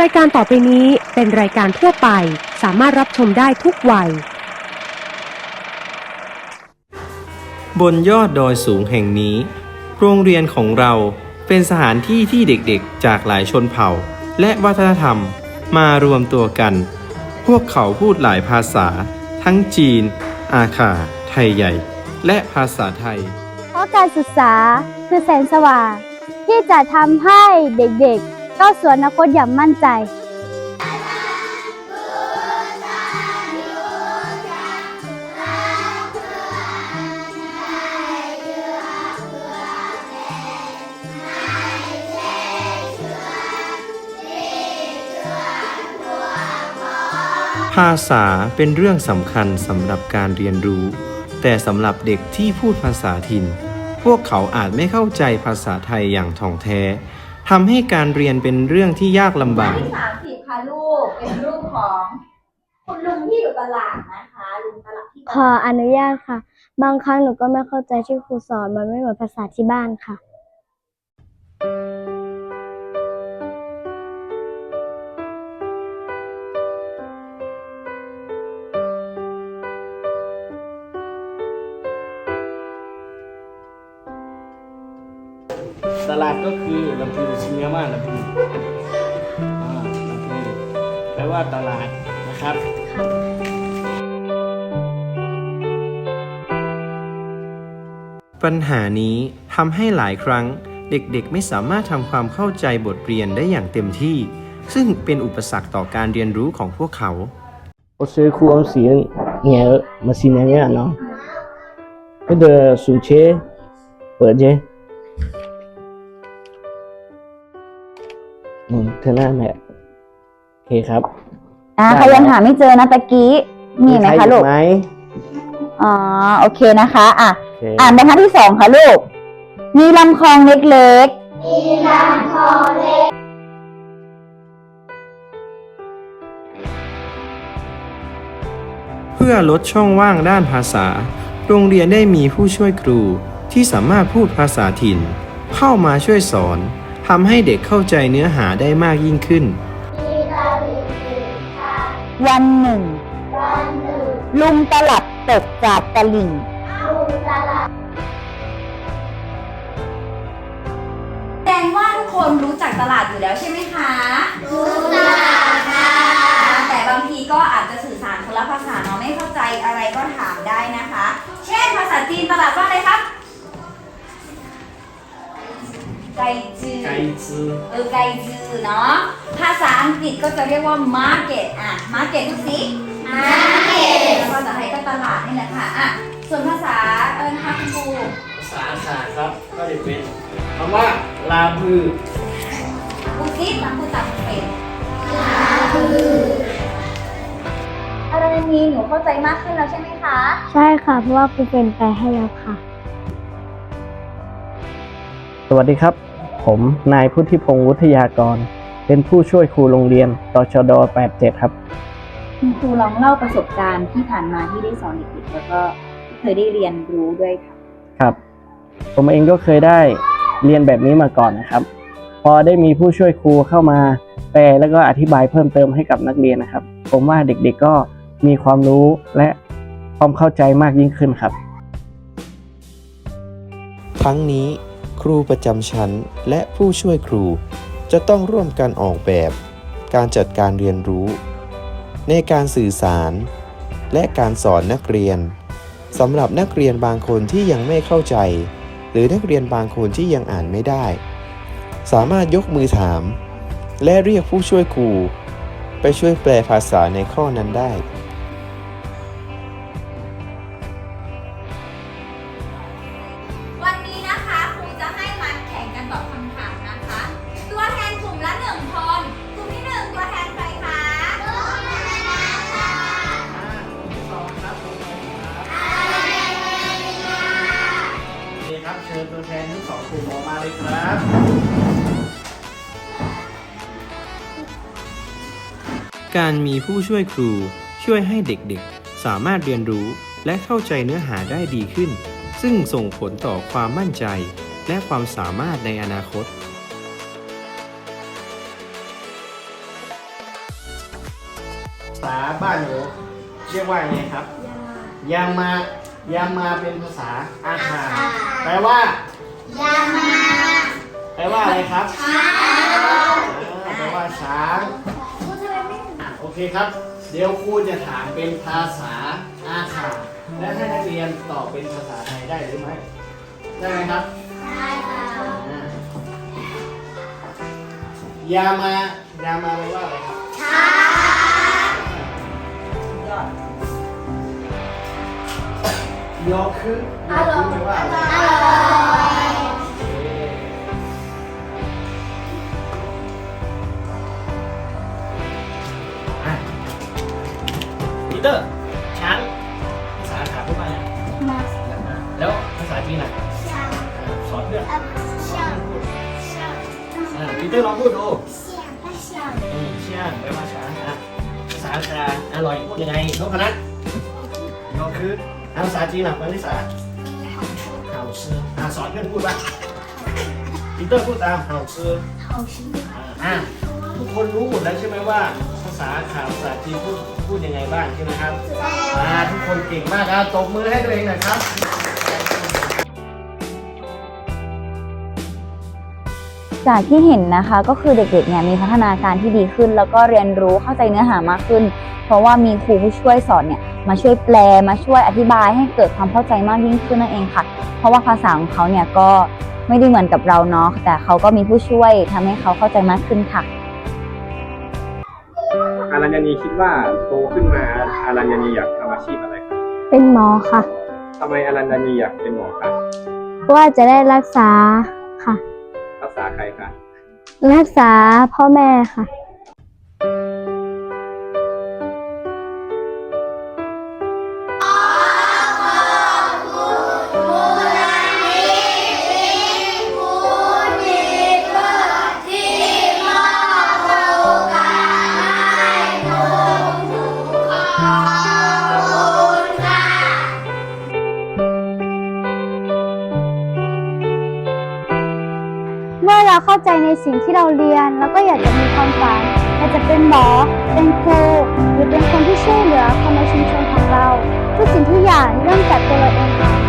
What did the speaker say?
รายการต่อไปนี้เป็นรายการทั่วไป สามารถรับชมได้ทุกวัย บนยอดดอยสูงแห่งนี้ โรงเรียนของเราเป็นสถานที่ที่เด็กๆ จากหลายชนเผ่า และวัฒนธรรมมารวมตัวกัน พวกเขาพูดหลายภาษา ทั้งจีน อาขาไทยใหญ่ และภาษาไทย เพราะการศึกษาคือแสงสว่างที่จะทำให้เด็กๆ ก้าวสู่อนาคตอย่างมั่นใจภาษาเป็นเรื่องสำคัญสำหรับการเรียนรู้ แต่สำหรับเด็กที่พูดภาษาถิ่น พวกเขาอาจไม่เข้าใจภาษาไทยอย่างถ่องแท้ ทำให้การเรียนเป็นเรื่องที่ยากลำบาก ที่สามสิบค่ะลูก เป็นรูปของ คุณลุงที่อยู่ตลาดนะคะ ลุงตลาดที่ตขอลาดอนุญาตค่ะ บางครั้งหนูก็ไม่เข้าใจที่ครูสอนมันไม่เหมือนภาษาที่บ้านค่ะ ตลาดก็คือลำพูนชิงยามาลำพูนอ่าลำพูนแปลว่าตลาดนะครับ ปัญหานี้ทำให้หลายครั้งเด็กๆ ไม่สามารถทำความเข้าใจบทเรียนได้อย่างเต็มที่ ซึ่งเป็นอุปสรรคต่อการเรียนรู้ของพวกเขา 我是库恩斯年马西年呀喏，那个暑切，เปิ ดเจอืมเธอหน้าแม่โอเคครับ อ่าได้ใครยังแล้วหาไม่เจอนะตะกี้มีไหมใรคะอยู่ลูกไหมอ๋อโอเคนะคะ อะ โอเคอ่านบรรทัดที่สองค่ะลูก มีลำคลองเล็กเพื่อลดช่องว่างด้านภาษา โรงเรียนได้มีผู้ช่วยครูที่สามารถพูดภาษาถิ่น เข้ามาช่วยสอน ทำให้เด็กเข้าใจเนื้อหาได้มากยิ่งขึ้นๆวันหนึ่ง ลุงตลับตกจากตลิ่ง แสดงว่าทุกคนรู้จักตลาดอยู่แล้วใช่ไหมคะ รู้จักค่ะ แต่บางทีก็อาจจะสื่อสารคนละภาษาเนาะไม่เข้าใจอะไรก็ถามได้นะคะ เช่นภาษาจีนตลาดว่าอะไรครับ ไกจือไกจือเออไกจือเนาะภาษาอังกฤษก็จะเรียกว่า market อะ market ดูสิ market ภาษาไทยก็ตลาดนี่แหละค่ะอะส่วนภาษาเออนะคะคุณครูภาษาศาสตร์ครับ ก็จะเป็นคำว่าลาบือพูดสิตามพูดตามเป็นอะไรนี้หนูเข้าใจมากขึ้นแล้วใช่ไหมคะ ใช่ค่ะ เพราะว่าครูเป็นแปลให้แล้วค่ะ สวัสดีครับ ผมนายพุทธิพงศ์วุฒิยากร เป็นผู้ช่วยครูโรงเรียนตชด 87 ครับ คุณครูลองเล่าประสบการณ์ที่ผ่านมาที่ได้สอนเด็กๆแล้วก็เคยได้เรียนรู้ด้วยค่ะครับ ผมเองก็เคยได้เรียนแบบนี้มาก่อนนะครับ พอได้มีผู้ช่วยครูเข้ามาแปลแล้วก็อธิบายเพิ่มเติมให้กับนักเรียนนะครับ ผมว่าเด็กๆก็มีความรู้และความเข้าใจมากยิ่งขึ้นครับทั้งนี้ ครูประจำชั้นและผู้ช่วยครูจะต้องร่วมกันออกแบบ การจัดการเรียนรู้ ในการสื่อสาร และการสอนนักเรียนสำหรับนักเรียนบางคนที่ยังไม่เข้าใจ หรือนักเรียนบางคนที่ยังอ่านไม่ได้ สามารถยกมือถาม และเรียกผู้ช่วยครู ไปช่วยแปลภาษาในข้อนั้นได้ ชิญตัวแทนทั้งสองกลุ่มออกมาเลยครับการมีผู้ช่วยครูช่วยให้เด็กๆ สามารถเรียนรู้และเข้าใจเนื้อหาได้ดีขึ้น ซึ่งส่งผลต่อความมั่นใจ และความสามารถในอนาคตษาบ้านหนูเรียกว่าไงครับ ยามายามาเป็นภาษาอาคา แปลว่า ยามาแปลว่าอะไรครับ ช้างแปลว่าช้างอะโอเคครับ เดี๋ยวครูจะถามเป็นภาษาอาคาและให้นักเรียนตอบเป็นภาษาไทยได้หรือไม่ ได้ไหมครับ ได้ค่ะยามายามาแปลว่าอะไรครับ ยอคือยอคือแปลว่าอะไรอะปีเตอร์ช้างภาษาขาพูดว่าอะไรแล้วภาษาจีนอะอ่าสอนเพื่อนอ่าปีเตอร์ลองพูดดูอืมเชี่ยงแปลว่าช้างอะภาษาคาอร่อยพูดยังไงนกคณะยอคือ อะภาษาจีนอะมาริสาเห่าซื้ออะสอนเพื่อนพูดบ้างปีเตอร์พูดตามเห่าซื้ออ่าอะทุกคนรู้หมดแล้วใช่ไหมว่า ภาษาขาภาษาจีนพูดพูดยังไงบ้างใช่ไหมครับอ่าทุกคนเก่งมากครับตบมือให้ตัวเองหน่อยครับ จากที่เห็นนะคะก็คือเด็กๆเนี่ยมีพัฒนาการที่ดีขึ้น แล้วก็เรียนรู้เข้าใจเนื้อหามากขึ้น เพราะว่ามีครูผู้ช่วยสอนเนี่ย มาช่วยแปลมาช่วยอธิบายให้เกิดความเข้าใจมากยิ่งขึ้นนั่นเองค่ะ เพราะว่าภาษาของเขาเนี่ยก็ไม่ได้เหมือนกับเราเนาะแต่เขาก็มีผู้ช่วยทำให้เขาเข้าใจมากขึ้นค่ะอารัญญานีคิดว่าโตขึ้นมาอารัญญานีอยากทำอาชีพอะไรครับเป็นหมอค่ะทำไมอารัญญานีอยากเป็นหมอครับเพราะว่าจะได้รักษาค่ะ รักษาใครคะรักษาพ่อแม่ค่ะ เราเข้าใจในสิ่งที่เราเรียน แล้วก็อยากจะมีความฝันอยากจะเป็นหมอ เป็นครู หรือเป็นคนที่ช่วยเหลือคนในชุมชนของเรา ทุกสิ่งทุกอย่างเริ่มจากตัวเรา